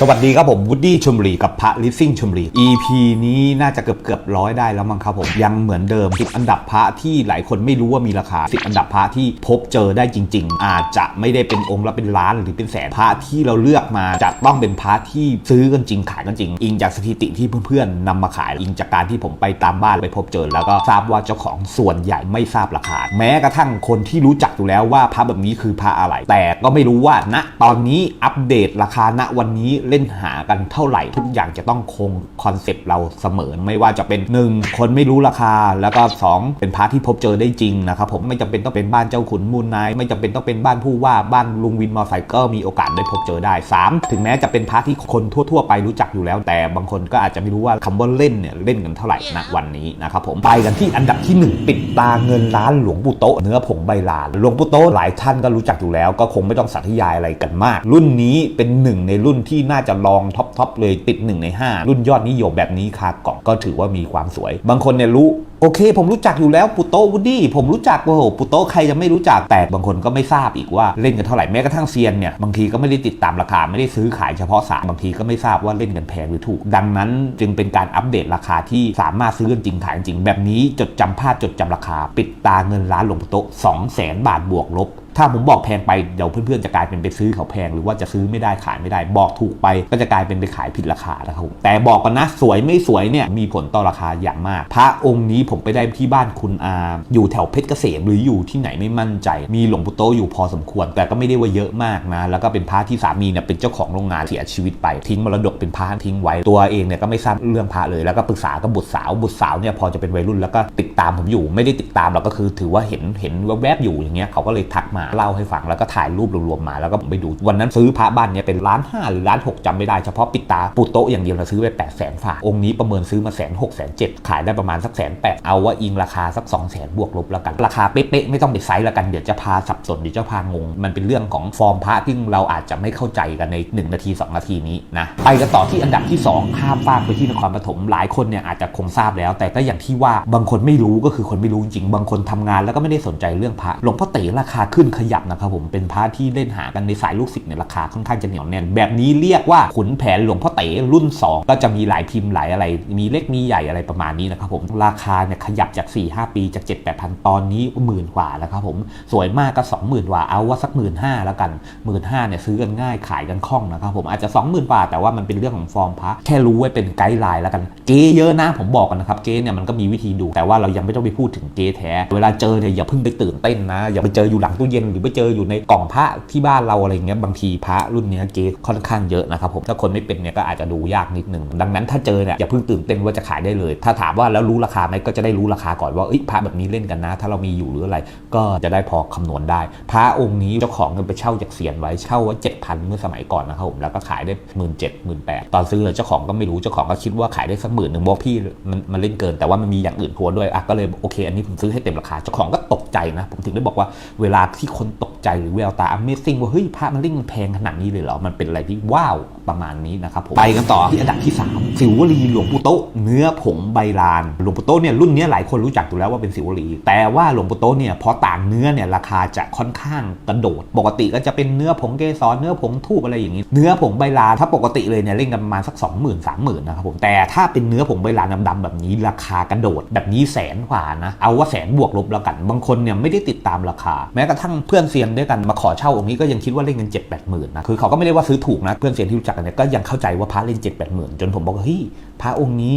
สวัสดีครับผมวูดดี้ชมรีกับพระลิซซิ่งชมรี EP นี้น่าจะเกือบเกือบร้อยได้แล้วมั้งครับผม ยังเหมือนเดิม 10 อันดับพระที่หลายคนไม่รู้ว่ามีราคา 10 อันดับพระที่พบเจอได้จริง ๆ อาจจะไม่ได้เป็นองค์ละเป็นล้านหรือเป็นแสนพระที่เราเลือกมาจะต้องเป็นพระที่ซื้อกันจริงขายกันจริง อิงจากสถิติที่เพื่อนๆนำมาขายอิงจากการที่ผมไปตามบ้านไปพบเจอ แล้วก็ทราบว่าเจ้าของส่วนใหญ่ไม่ทราบราคา แม้กระทั่งคนที่รู้จักอยู่แล้วว่าพระแบบนี้คือพระอะไร แต่ก็ไม่รู้ว่าณตอนนี้อัปเดตราคาณวันนี้เล่นหากันเท่าไหร่ ทุกอย่างจะต้องคงคอนเซปต์เราเสมอไม่ว่าจะเป็น 1 คนไม่รู้ราคา แล้วก็ 2 เป็นพาระที่พบเจอได้จริงนะครับผมไม่จำเป็นต้องเป็นบ้านเจ้าขุนมูลนายไม่จำเป็นต้องเป็นบ้านผู้ว่าบ้านลุงวินมอไซค์ก็มีโอกาสได้พบเจอได้ 3 ถึงแม้จะเป็นพาระที่คนทั่ว ๆ ไปรู้จักอยู่แล้ว แต่บางคนก็อาจจะไม่รู้ว่าคำว่าเล่นเนี่ยเล่นกันเท่าไหร่ณวันนี้นะครับผมไปกันที่อันดับที่ 1 ปิดตาเงินล้านหลวงปู่โตเนื้อผงใบลานหลวงปู่โตหลายท่านก็รู้จักอยู่แล้ว ก็คงไม่ต้องสาธยายอะไรกันมาก รุ่นนี้เป็นหนึ่งในรุ่นที่นาจะลองท็อปทอปเลยติด 1 ใน 5 รุ่นยอดนิยมแบบนี้คากล่องก็ถือว่ามีความสวย บางคนเนี่ยรู้โอเค ผมรู้จักอยู่แล้วปุโตวูดดี้ผมรู้จักโอ้โหปุโตใครจะไม่รู้จักแต่บางคนก็ไม่ทราบอีกว่าเล่นกันเท่าไหร่แม้กระทั่งเซียนเนี่ยบางทีก็ไม่ได้ติดตามราคาไม่ได้ซื้อขายเฉพาะสายบางทีก็ไม่ทราบว่าเล่นกันแพงหรือถูก ดังนั้นจึงเป็นการอัปเดตราคาที่สามารถซื้อกันจริงขายจริงแบบนี้จดจำภาพจดจำราคา ปิดตาเงินล้านหลวงปุโตะ2 0 0 0 0 0บาทบวกลบ ถ้าผมบอกแพงไปเดี๋ยวเพื่อนๆจะกลายเป็นไปซื้อเขาแพงหรือว่าจะซื้อไม่ได้ขายไม่ได้ บอกถูกไปก็จะกลายเป็นไปขายผิดราคานะครับผมแต่บอกกันนะสวยไม่สวยเนี่ยมีผลต่อราคาอย่างมาก พระองค์นี้ผมไปได้ที่บ้านคุณอาอยู่แถวเพชรเกษมหรืออยู่ที่ไหนไม่มั่นใจ มีหลวงปู่โตอยู่พอสมควร แต่ก็ไม่ได้ว่าเยอะมากนะ แล้วก็เป็นพระที่สามีเนี่ยเป็นเจ้าของโรงงานเสียชีวิตไปทิ้งมรดกเป็นพระทิ้งไว้ตัวเองเนี่ยก็ไม่ทราบเรื่องพระเลย แล้วก็ปรึกษากับบุตรสาวบุตรสาวเนี่ยพอจะเป็นวัยรุ่นแล้วก็ติดตามผมอยู่ ไม่ได้ติดตามเราก็คือถือว่าเห็นเห็นแวบๆอยู่อย่างเงี้ยเขาก็เลยทักมาเล่าให้ฟังแล้วก็ถ่ายรูปรวมๆมาแล้วก็ไปดูวันนั้นซื้อพระบ้านเนี่ยเป็นล้านห้าหรือล้านหกจำไม่ได้เฉพาะปิดตาปูโต๊ะอย่างเดียวเราซื้อไปแปดแสนฝาองค์นี้ประเมินซื้อมาแสนหกแสนเจ็ดขายได้ประมาณสักแสนแปดเอาว่าอิงราคาสัก2 0 0แสนบวกลบแล้วกัน ราคาเป๊ะๆไม่ต้องไปไซส์แล้วกันเดี๋ยวจะพาสับสนเดี๋ยวจะพางง มันเป็นเรื่องของฟอร์มพระที่เราอาจจะไม่เข้าใจกันใน 1 นาที 2 นาทีนี้นะไปกันต่อที่อันดับที่ 2 ข้ามฟากไปที่นครปฐมหลายคนเนี่ยอาจจะคงทราบแล้ว แต่ก็อย่างที่ว่าบางคนไม่รู้ก็คือคนไม่รู้จริงๆบางคนทำงานแล้วก็ไม่ได้สนใจเรื่องพระหลวงพ่อเต๋ราคาขึ้นขยับนะครับผมเป็นพระที่เล่นหากันในสายลูกศิษย์เนี่ยราคาค่อนข้างจะเหนียวแน่นแบบนี้เรียกว่าขุนแผนหลวงพ่อเต๋รุ่น 2 ก็จะมีหลายพิมพ์หลายอะไร มีเล็กมีใหญ่อะไรประมาณนี้นะครับผมราคาเนี่ยขยับจาก 4-5 ปีจาก 7 8 0 0 0ตอนนี้หมื่นกว่าแล้วครับผมสวยมากก็ 20,000กว่าเอาว่าสักหมื่นห้าแล้วกันหมื่นห้าเนี่ยซื้อกันง่ายขายกันคล่องนะครับผมอาจจะ 20,000บาทแต่ว่ามันเป็นเรื่องของฟอร์มพระแค่รู้ไว้เป็นไกด์ไลน์แล้วกันเก๊เยอะนะผมบอกกันนะครับเก๊เนี่ยมันก็มีวิธีดู แต่ว่าเรายังไม่ต้องไปพูดถึงเก๊แท้ เวลาเจอเนี่ยอย่าเพิ่งไปตื่นเต้นนะอย่าไปเจออยู่หลังตู้เย็นหรือไปเจออยู่ในกล่องพระที่บ้านเราอะไรเงี้ยบางทีพระรุ่นนี้เก๊ค่อนข้างเยอะนะครับผมถ้าคนไม่เป็นเนี่ยก็อาจจะดูยากนิดนึงดังนั้นถ้าเจอเนี่ยอย่าเพิ่งตื่นเต้นว่าจะขายได้เลย ถ้าถามว่าแล้วรู้ราคาไหมก็จะได้รู้ราคาก่อนว่าพระแบบนี้เล่นกันนะ ถ้าเรามีอยู่หรืออะไร ก็จะได้พอคำนวณได้ พระองค์นี้เจ้าของเงินไปเช่าจากเสียนไว้เช่าไว้เจ็ดพันเมื่อสมัยก่อนนะครับผมแล้วก็ขายได้หมื่นเจ็ดหมื่นแปดตอนซื้อเจ้าของก็ไม่รู้เจ้าของก็คิดว่าขายได้สักหมื่นหนึ่งบอกพี่มันมันเล่นเกินแต่ว่ามันมีอย่างอื่นพัวด้วยอะก็เลยโอเค อันนี้ผมซื้อให้เต็มราคาเจ้าของก็ตกใจนะผมถึงได้บอกว่าเวลาที่คนตกใจหรือแววตา Amazing ว่าเฮ้ยพระมันเล่นมันแพงขนาดนี้เลยเหรอ มันเป็นอะไรที่ว้าวประมาณนี้นะครับผมไปกันต่อที่อันดับที่ 3 สิวลีหลวงปู่โตะเนื้อผงใบลานหลวงปู่โตะเนี่ยรุ่นเนี้ยหลายคนรู้จักอยู่แล้วว่าเป็นสิวลีแต่ว่าหลวงปู่โตะเนี่ยพอต่างเนื้อเนี่ยราคาจะค่อนข้างกระโดด ปกติก็จะเป็นเนื้อผงเกสรเนื้อผงทูบอะไรอย่างนี้ เนื้อผงใบลานถ้าปกติเลยเนี่ยเล่นกันประมาณสัก 2 0 0 0 0 3 0,000นะครับผมแต่ถ้าเป็นเนื้อผงใบลานดำๆแบบนี้ราคากระโดดแบบนี้แสนกว่านะเอาว่าแสนบวกลบแล้วกัน บางคนเนี่ยไม่ได้ติดตามราคา แม้กระทั่งเพื่อนเซียนด้วยกันมาขอเช่าองค์นี้ก็ยังคิดว่าเล่นเงิน7 8 0 0 0 0นะคือเขาก็ไม่ได้ว่าซื้อถูกนะเพื่อนเซียนที่รู้จักกันเนี่ยก็ยังเข้าใจว่าพระเล่น7 8 0 0 0 0จนผมบอกว่าเฮ้ย ระองค์นี้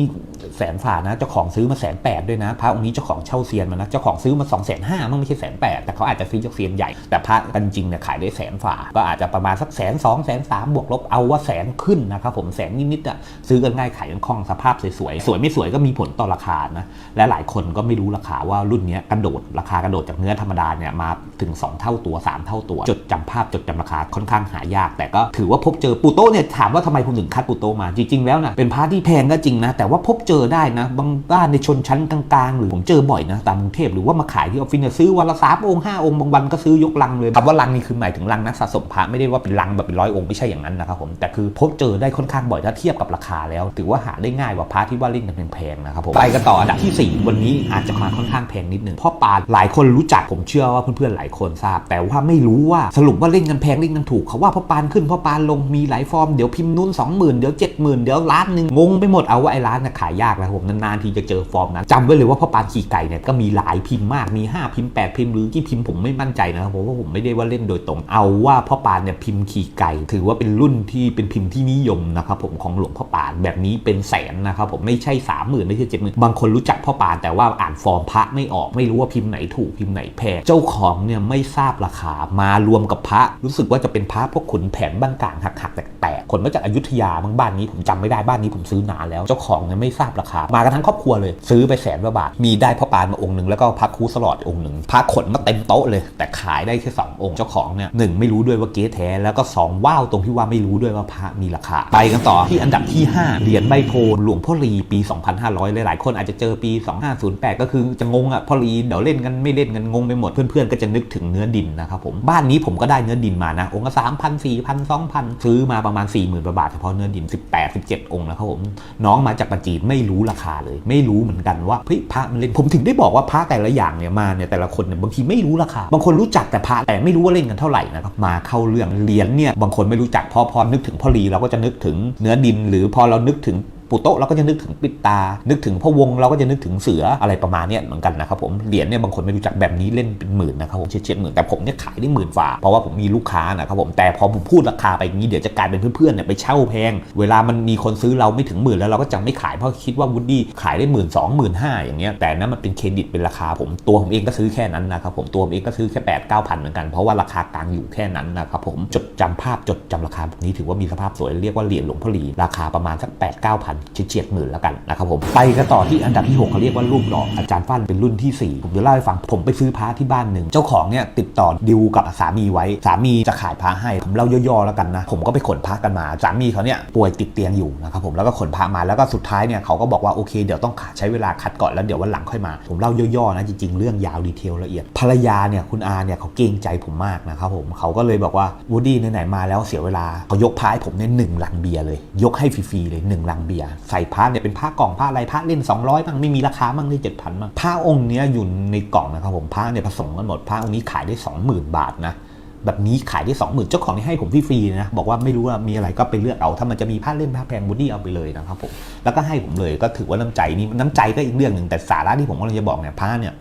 แสนฝ่านะเจ้าของซื้อมาแสนแปดด้วยนะ พระองค์นี้เจ้าของเช่าเซียนมานะเจ้าของซื้อมา2องแสนห้ามันไม่ใช่แสนแปดแต่เขาอาจจะซื้อจากเซียนใหญ่ แต่พระกันจริงเนี่ยขายได้แสนฝ่าก็อาจจะประมาณสักแสนสองแสนสามบวกลบเอาว่าแสนขึ้นนะครับผมแสนนิดๆอะซื้อกันง่ายขายกันคล่องสภาพสวยๆสวยไม่สวยก็มีผลต่อราคานะและหลายคนก็ไม่รู้ราคาว่ารุ่นนี้กระโดดราคากระโดดจากเนื้อธรรมดาเนี่ยมาถึง 2 เท่าตัว 3 เท่าตัว จดจำภาพจดจำราคาค่อนข้างหายาก แต่ก็ถือว่าพบเจอปูโตเนี่ยถามว่าทำไมผมถึงคัดปูโตมาจริงๆแล้วนะเป็นพระที่แพงก็ก็จริงนะ แต่ว่าพบเจอได้นะ บางบ้านในชนชั้นกลางๆ หรือผมเจอบ่อยนะ ตามกรุงเทพหรือว่ามาขายที่ออฟฟิศเนี่ยซื้อวันละสามองค์ห้าองค์บางวันก็ซื้อยกลังเลยคำว่าลังนี่คือหมายถึงลังนักสะสมพระไม่ได้ว่าเป็นลังแบบเป็นร้อยองค์ไม่ใช่อย่างนั้นนะครับผมแต่คือพบเจอได้ค่อนข้างบ่อยถ้าเทียบกับราคาแล้ว ถือว่าหาได้ง่ายกว่าพระที่ว่าเล่นกันแพงๆนะครับผมไปกันต่ออันดับที่ 4 วันนี้อาจจะมาค่อนข้างแพงนิดนึงเพราะปลาหลายคนรู้จักผมเชื่อว่าเพื่อนๆหลายคนทราบ แต่ว่าไม่รู้ว่าสรุปว่าเล่นกันแพงเล่นกันถูกเขาว่าพ่อปานขึ้นพ่อปานลงมีหลายฟอร์มเดี๋ยวพิมพ์นู้น20,000เดี๋ยว70,000เดี๋ยวล้านหนึ่งงงไปหมดเอาว่าไอ้ร้านน่ะขายยากนะผมนานๆทีจะเจอฟอร์มนั้นจำไว้เลยว่าพ่อปานขี่ไก่เนี่ยก็มีหลายพิมพ์มากมี 5 พิมพ์ 8 พิมพ์หรือกี่พิมพ์ผมไม่มั่นใจนะครับผมว่าผมไม่ได้ว่าเล่นโดยตรง เอาว่าพ่อปานเนี่ยพิมพ์ขี่ไก่ ถือว่าเป็นรุ่นที่เป็นพิมพ์ที่นิยมนะครับผมของหลวงพ่อปานแบบนี้เป็นแสนนะครับผมไม่ใช่ 30,000ไม่ใช่70,000บางคนรู้จักพ่อปานแต่ว่าอ่านฟอร์มพระไม่ออกไม่รู้ว่าพิมพ์ไหนถูกพิมพ์ไหนแพงเจ้าของเนี่ยไม่ทราบราคามารวมกับพระรู้สึกว่าจะเป็นพระพวกขุนแผนบ้านกลางหักๆแตกๆคนมาจากอยุธยาบางบ้านนี้ผมจำไม่ได้บ้านนี้ผมซื้อนานแล้วเจ้าของเนี่ยไม่ทราบราคา มากันทั้งครอบครัวเลย ซื้อไปแสนกว่าบาท มีได้พ่อปานมาองค์หนึ่งแล้วก็พระคูสลอดองค์หนึ่งพระขนมาเต็มโต๊ะเลย แต่ขายได้แค่สององค์เจ้าของเนี่ยหนึ่งไม่รู้ด้วยว่าเก๊แท้แล้วก็สองว้าวตรงที่ว่าไม่รู้ด้วยว่าพระมีราคา ไปกันต่อที่อันดับที่ 5เหรียญใบโพลหลวงพ่อรีปี 2500 หลายๆ คนอาจจะเจอปี 2508 ก็คือจะงงอะพ่อรีเดี๋ยวเล่นกันไม่เล่นกันงงไปหมดเพื่อนๆก็จะนึกถึงเนื้อดินนะครับผมบ้านนี้ผมก็ได้เนื้อดินมานะ องค์ละ3,000 4,000 2,000ซื้อมาประมาณ40,000บาทเฉพาะเนื้อดิน 18 17 องค์นะครับผมนน้องมาจากปัจจีนไม่รู้ราคาเลย ไม่รู้เหมือนกันว่าเฮ้ยพระมันเล่นผมถึงได้บอกว่าพระแต่ละอย่างเนี่ยมาเนี่ยแต่ละคนเนี่ยบางทีไม่รู้ราคา บางคนรู้จักแต่พระแต่ไม่รู้ว่าเล่นกันเท่าไหร่นะครับมาเข้าเรื่องเหรียญเนี่ยบางคนไม่รู้จักพอพอนึกถึงพ่อรีเราก็จะนึกถึงเนื้อดิน หรือพอเรานึกถึง ปุโตะเราก็จะนึกถึงปิดตา นึกถึงพะวงเราก็จะนึกถึงเสืออะไรประมาณนี้เหมือนกันนะครับผมเหรียญเนี่ยบางคนไม่รู้จักแบบนี้เล่นเป็นหมื่นนะครับผมเฉียดเฉียดหมื่นแต่ผมเนี่ยขายได้หมื่นฝ่าเพราะว่าผมมีลูกค้านะครับผมแต่พอผมพูดราคาไปอย่างนี้เดี๋ยวจะกลายเป็นเพื่อนๆเนี่ยไปเช่าแพง เวลามันมีคนซื้อเราไม่ถึงหมื่นแล้วเราก็จะไม่ขายเพราะคิดว่าวูดดี้ขายได้หมื่นสองหมื่นห้าอย่างเงี้ยแต่นั้นมันเป็นเครดิตเป็นราคาผมตัวผมเองก็ซื้อแค่นั้นนะครับผมตัวผมเองก็ซื้อแค่แปดเก้าพันเหมือนกันเพราะว่าราคากลางอยู่แค่นั้นนะครับผมจดจำภาพจดจำราคาแบบนี้ถือว่ามีสภาพสวยเรียกว่าเหรียญหลวงพ่อหลีราคาประมาณสัก8 9 0 0 0เฉียดหมื่นแล้วกันนะครับผมไปกันต่อที่อันดับที่6เขาเรียกว่ารูปหล่ออาจารย์ฟั่นเป็นรุ่นที่ 4 ผมจะเล่าให้ฟังผมไปซื้อพระที่บ้านหนึ่งเจ้าของเนี่ยติดต่อดิวกับสามีไว้ สามีจะขายพระให้ ผมเล่าย่อๆแล้วกันนะ ผมก็ไปขนพระกันมา สามีเขาเนี่ยป่วยติดเตียงอยู่นะครับผมแล้วก็ขนพระมาแล้วก็สุดท้ายเนี่ยเขาก็บอกว่าโอเคเดี๋ยวต้องใช้เวลาคัดก่อนแล้วเดี๋ยววันหลังค่อยมา ผมเล่าย่อๆนะจริงๆเรื่องยาวดีเทลละเอียดภรรยาเนี่ยคุณอาเนี่ยเขาเกรงใจผมมากนะครับผมเขาก็เลยบอกว่าวูดดี้ไหนๆมาแล้วเสียเวลาเขายกพระให้ผมเนี่ยหนึ่งลังเบียร์เลย ยกให้ฟรีๆเลยหนึ่งลังเบียร์ใส่พระเนี่ยเป็นพระกล่องพระอะไรพระเล่น 200บ้างไม่มีราคาบ้างได้7,000บ้างพระองค์เนี้ยอยู่ในกล่องนะครับผมพระเนี่ยผสมกันหมดพระองค์นี้ขายได้ 20,000 บาทนะแบบนี้ขายได้ 20,000 เจ้าของนี่ให้ผมฟรีๆนะ บอกว่าไม่รู้ว่ามีอะไรก็ไปเลือกเอา ถ้ามันจะมีผ้าเล่นผ้าแพงบูดดี้เอาไปเลยนะครับผม แล้วก็ให้ผมเลยก็ถือว่าน้ำใจนี่น้ำใจก็อีกเรื่องหนึ่งแต่สาระที่ผมกำลังจะบอกเนี่ยผ้าเนี่ย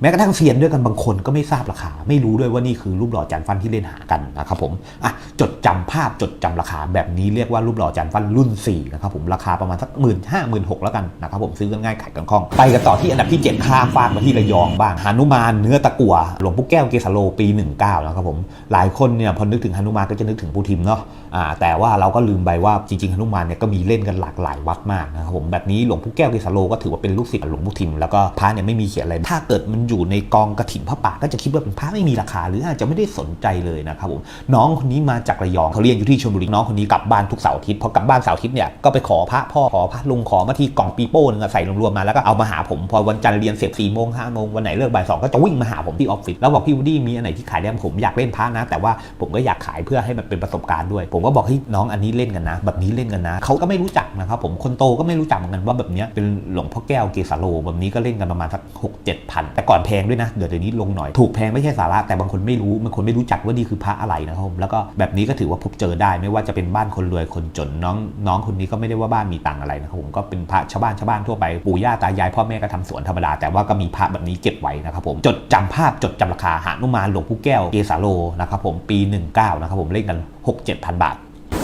แม้กระทั่งเซียนด้วยกันบางคนก็ไม่ทราบราคา ไม่รู้ด้วยว่านี่คือรูปหล่อจานฟันที่เล่นหากันนะครับผมอะจดจำภาพจดจำราคาแบบนี้เรียกว่ารูปหล่อจานฟันรุ่น4นะครับผมราคาประมาณสักหมื่นห้าหมื่นหกแล้วกันนะครับผมซื้อกันง่ายขายกันคล่องไปกันต่อที่อันดับที่ 7 ข้ามฟากมาที่ระยองบ้างหานุมานเนื้อตะกั่วหลวงปู่แก้วเกสโลปี 19นะครับผมหลายคนเนี่ยพอนึกถึงหานุมานก็จะนึกถึงปูทิมเนาะอ่าแต่ว่าเราก็ลืมไปว่าจริงๆหานุมานเนี่ยก็มีเล่นกันหลากหลายวัดมากนะครับผมแบบนี้หลวงปู่แก้วเกสโลก็ถือว่าเป็นลูกศิษย์หลวงปู่ทิมแล้วก็พระเนี่ยไม่มีเขียนอะไรถ้าเกิดมันอยู่ในกองกระถิ่นพระป่าก็จะคิดว่าเป็นพระไม่มีราคา หรืออาจจะไม่ได้สนใจเลยนะครับผมน้องคนนี้มาจากระยองเขาเรียนอยู่ที่ชลบุรีน้องคนนี้กลับบ้านทุกเสาร์อาทิตย์พอกลับบ้านเสาร์อาทิตย์เนี่ยก็ไปขอพระพ่อขอพระลุงขอมาที่กล่องปีโป้นึงใส่รวมๆมาแล้วก็เอามาหาผมพอวันจันทร์เรียนเสร็จสี่โมงห้าโมงวันไหนเลิกบ่ายสองก็จะวิ่งมาหาผมที่ออฟฟิศแล้วบอกพี่วูดี้มีอันไหนที่ขายได้ผมอยากเล่นพระนะ แต่ว่าผมก็อยากขายเพื่อให้มันเป็นประสบการณ์ด้วย ผมก็บอกเฮ้น้องอันนี้เล่นกันนะ แบบนี้เล่นกันนะเขาก็ไม่รู้จักนะครับผมคนโตก็ไม่รู้จักเหมือนกันว่าแบบนี้เป็นหลวงพ่อแก้วเกสาโลแบบนี้ก็เล่นกันประมาณสักหกเจ็ดพันแต่ก่อนแพงด้วยนะ เดี๋ยวเดี๋ยวนี้ลงหน่อย ถูกแพงไม่ใช่สาระแต่บางคนไม่รู้บางคนไม่รู้จักว่านี่คือพระอะไรนะครับผมแล้วก็แบบนี้ก็ถือว่าพบเจอได้ไม่ว่าจะเป็นบ้านคนรวยคนจนน้องน้องคนนี้ก็ไม่ได้ว่าบ้านมีตังอะไรนะครับผมก็เป็นพระชาวบ้านชาวบ้านทั่วไปปู่ย่าตายายพ่อแม่ก็ทำสวนธรรมดา แต่ว่าก็มีพระแบบนี้เก็บไว้นะครับผมจดจำภาพจดจำราคาหานุมานหลวงปู่แก้วเกสาโลนะครับผมปี 19นะครับผมเล่นกัน 6 7 0 0 0 บาท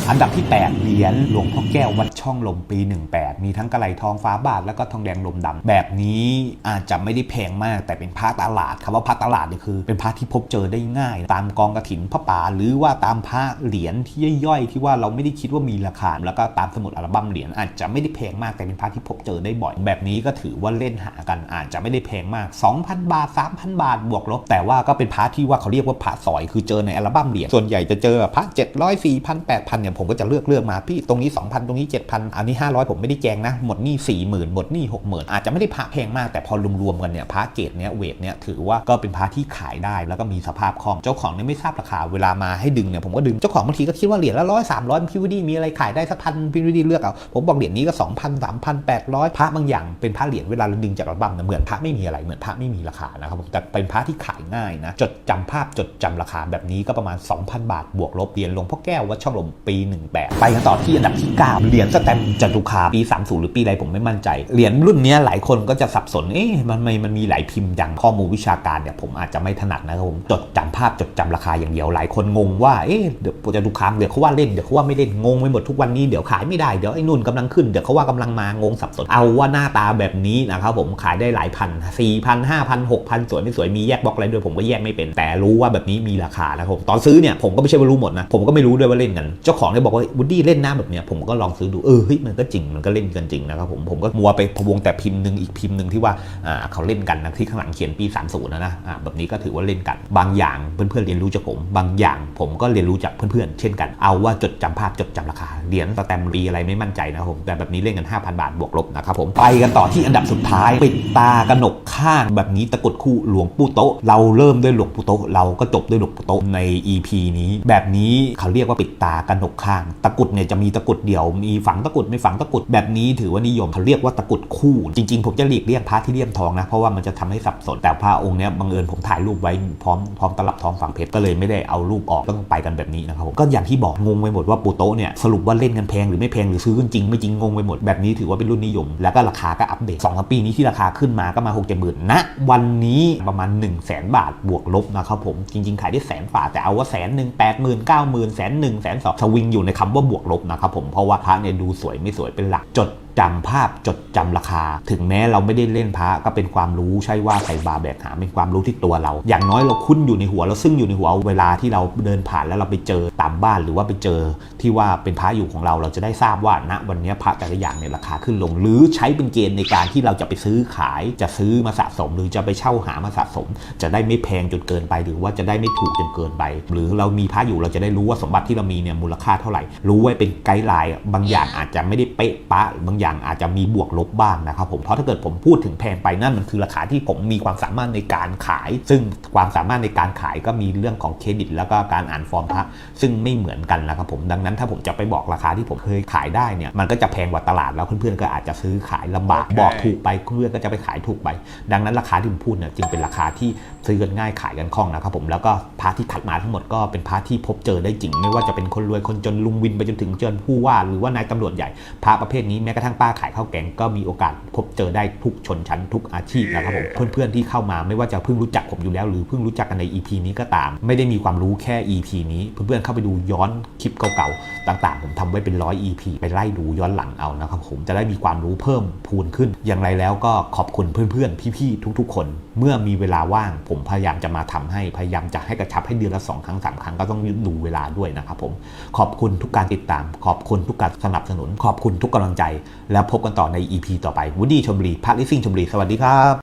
อันดับที่ 8 เหรียญหลวงพ่อแก้ววัดช่องลมปี 18 มีทั้งกระไหลทองฟ้าบาทแล้วก็ทองแดงลมดำแบบนี้อาจจะไม่ได้แพงมากแต่เป็นพระตลาดคำว่าพระตลาดเนี่ยคือ เป็นพระที่พบเจอได้ง่าย ตามกองกระถินพระป่าหรือว่าตามพระเหรียญที่ย่อยๆ ที่ว่าเราไม่ได้คิดว่ามีราคาแล้วก็ตามสมุดอัลบั้มเหรียญอาจจะไม่ได้แพงมากแต่เป็นพระที่พบเจอได้บ่อย แบบนี้ก็ถือว่าเล่นหากันอาจจะไม่ได้แพงมาก 2,000 บาท 3,000 บาทบวกลบ แต่ว่าก็เป็นพระที่ว่าเขาเรียกว่าพระสอยคือเจอในอัลบั้มเหรียญส่วนใหญ่จะเจอพระ700 4,000 8,000เนี่ยเนี่ยผมก็จะเลือกเลือกมาพี่ตรงนี้ 2,000 ตรงนี้ 7,000 อันนี้ 500 ผมไม่ได้แจงนะ หมดหนี้40,000 หมดหนี้60,000 อาจจะไม่ได้พระแพงมากแต่พอรวมๆกันเนี่ยพระเกรดเนี้ยเวทเนี่ยถือว่าก็เป็นพระที่ขายได้แล้วก็มีสภาพคล่องเจ้าของเนี่ยไม่ทราบราคาเวลามาให้ดึงเนี่ยผมก็ดึงเจ้าของบางทีก็คิดว่าเหรียญละร้อยสามร้อยพิวดีมีอะไรขายได้สักพันพิวดีเลือกเอาผมบอกเหรียญนี้ก็2,000 3,000 800พระบางอย่างเป็นพระเหรียญเวลาเราดึงจากอัลบั้มเนี่ยเหมือนพระไม่มีอะไรเหมือนพระไม่มีราคานะครับผมแต่เป็นพระที่ขายง่ายนะจดจำภาพจดจำราคาแบบนี้ก็ประมาณ 2,000 บาทบวกลบเหรียญหลวงพ่อแก้ววัดช่องลมปี18 ไปกันต่อที่อันดับที่ 9 เหรียญสแตมป์จตุคามปี 30 หรือปีอะไรผมไม่มั่นใจ เหรียญรุ่นนี้หลายคนก็จะสับสน เอ๊ะมันไม่มันมีหลายพิมพ์อย่างข้อมูลวิชาการเนี่ยผมอาจจะไม่ถนัดนะครับผม จดจำภาพจดจำราคาอย่างเดียว หลายคนงงว่า เอ๊ะเดี๋ยวจตุคามเดี๋ยวเขาว่าเล่น เดี๋ยวเขาว่าไม่เล่น งงไปหมดทุกวันนี้ เดี๋ยวขายไม่ได้ เดี๋ยวไอ้นุ่นกำลังขึ้น เดี๋ยวเขาว่ากำลังมางงสับสน เอาว่าหน้าตาแบบนี้นะครับผม ขายได้หลายพันสี่พันห้าพันหกพันสวยไม่สวย มีแยกบล็อกอะไรด้วยผมก็แยกไม่เป็น แต่รู้ว่าแบบนี้มีราคานะครับผมตอนซื้อเนี่ยผมก็ไม่ใช่ว่ารู้หมดนะผมก็ไม่รู้ด้วยว่าเล่นกันเจ้าของเนี่ยบอกว่าวูดดี้เล่นหน้าแบบเนี้ยผมก็ลองซื้อดูเออเฮ้ยมันก็จริงมันก็เล่นกันจริงนะครับผมผมก็มัวไปพวงแต่พิมพ์หนึ่งอีกพิมพ์หนึ่งที่ว่าอ่าเขาเล่นกันนะที่ข้างหลังเขียนปี 30นะนะอ่าแบบนี้ก็ถือว่าเล่นกัน บางอย่างเพื่อนๆเรียนรู้จากผม บางอย่างผมก็เรียนรู้จากเพื่อนๆ เช่นกัน เอาว่าจดจำภาพจดจำราคาเหรียญสแตมปีอะไรไม่มั่นใจนะครับผมแต่แบบนี้เล่นกัน 5,000 บาทบวกลบนะครับผมไปกันต่อที่อันดับสุดท้าย ปิดตากระหนกข้างแบบนี้ตะกุดคู่หลวงปู่โตะเราเริ่มด้วยหลวงปู่โตะเราก็จบด้วยหลวงปู่โตะใน EP นี้ แบบนี้เขาเรียกว่าปิดตากระหนกข้าง ตะกุดเนี่ยจะมีตะกุดเดี่ยว มีฝังตะกุดไม่ฝังตะกุดแบบนี้ถือว่านิยมเขาเรียกว่าตะกุดคู่ จริง ๆ ผมจะหลีกเลี่ยงพระที่เลี่ยมทองนะ เพราะว่ามันจะทำให้สับสน แต่พระองค์เนี้ยบังเอิญผมถ่ายรูปไว้พร้อมพร้อมตลับทองฝังเพชรก็เลยไม่ได้เอารูปออกต้องไปกันแบบนี้นะครับผมก็อย่างที่บอกงงไปหมดว่าปูโตเนี่ยสรุปว่าเล่นกันแพงหรือไม่แพงหรือซื้อกันจริงไม่จริงงงไปหมดแบบนี้ถือว่าเป็นรุ่นนิยม แล้วก็ราคาก็อัปเดต2องปีนี้ที่ราคาขึ้นมาก็มา6กเจ็ดหมื่นณวันนี้ประมาณ 1 0 0 0 0แสนบาทบวกลบนะครับผมจริง ๆ ขายได้แสนฝ่าแต่เอาว่าแสนหนึ่งแปดหมื่นเก้าหมื่นแสนหนึ่งแสนสองสวิงอยู่ในคำว่าบวกลบนะครับผมเพราะว่าพระเนี่ยดูสวยไม่สวยเป็นหลักจด จำภาพจดจำราคา ถึงแม้เราไม่ได้เล่นพระก็เป็นความรู้ใช่ว่าใส่บาแบกหาเป็นความรู้ที่ตัวเรา อย่างน้อยเราคุ้นอยู่ในหัวเราซึ่งอยู่ในหัวเวลาที่เราเดินผ่านแล้วเราไปเจอตามบ้านหรือว่าไปเจอที่ว่าเป็นพระอยู่ของเราเราจะได้ทราบว่าณวันนี้พระแต่ละอย่างเนี่ยราคาขึ้นลง หรือใช้เป็นเกณฑ์ในการที่เราจะไปซื้อขายจะซื้อมาสะสม หรือจะไปเช่าหามาสะสม จะได้ไม่แพงจนเกินไป หรือว่าจะได้ไม่ถูกจนเกินไป หรือเรามีพระอยู่เราจะได้รู้ว่าสมบัติที่เรามีเนี่ยมูลค่าเท่าไหร่ รู้ไว้เป็นไกด์ไลน์บางอย่างอาจจะไม่ได้เป๊ะปะบางอย่างอาจจะมีบวกลบบ้างนะครับผมเพราะถ้าเกิดผมพูดถึงแพงไปนั่นมันคือราคาที่ผมมีความสามารถในการขาย ซึ่งความสามารถในการขายก็มีเรื่องของเครดิต แล้วก็การอ่านฟอร์มพระซึ่งไม่เหมือนกันนะครับผมดังนั้นถ้าผมจะไปบอกราคาที่ผมเคยขายได้เนี่ยมันก็จะแพงกว่าตลาดแล้วเพื่อนๆก็อาจจะซื้อขายลำบากโอเคบอกถูกไปเพื่อนก็จะไปขายถูกไป ดังนั้นราคาที่ผมพูดเนี่ยจึงเป็นราคาที่ซื้อกันง่ายขายกันคล่องนะครับผมแล้วก็พระที่คัดมาทั้งหมดก็เป็นพระที่พบเจอได้จริง ไม่ว่าจะเป็นคนรวยคนจนลุงวินไปจนถึงเจนผู้ว่าหรือว่านายตำรวจใหญ่พระประเภทนี้แม้กระทั่งป้าขายข้าวแกงก็มีโอกาสพบเจอได้ทุกชนชั้นทุกอาชีพนะครับผมเพื่อนๆที่เข้ามาไม่ว่าจะเพิ่งรู้จักผมอยู่แล้ว หรือเพิ่งรู้จักกันใน EP นี้ก็ตาม ไม่ได้มีความรู้แค่ EP นี้ เพื่อนๆเข้าไปดูย้อนคลิปเก่าๆต่างๆ ผมทำไว้เป็นร้อย EP ไปไล่ดูย้อนหลังเอานะครับผมจะได้มีความรู้เพิ่มพูนขึ้น อย่างไรแล้วก็ขอบคุณเพื่อนๆ พี่ๆ ทุกๆ คน เมื่อมีเวลาว่าง ผมพยายามจะมาทำให้พยายามจะให้กระชับให้เดือนละสองครั้งสามครั้งก็ต้องดูเวลาด้วยนะครับผมขอบคุณทุกการติดตาม ขอบคุณทุกการสนับสนุน ขอบคุณทุกกำลังใจ แล้วพบกันต่อใน EP ต่อไปวูดดี้ชมบรีพาร์ทลิซิ่งชมบรีสวัสดีครับ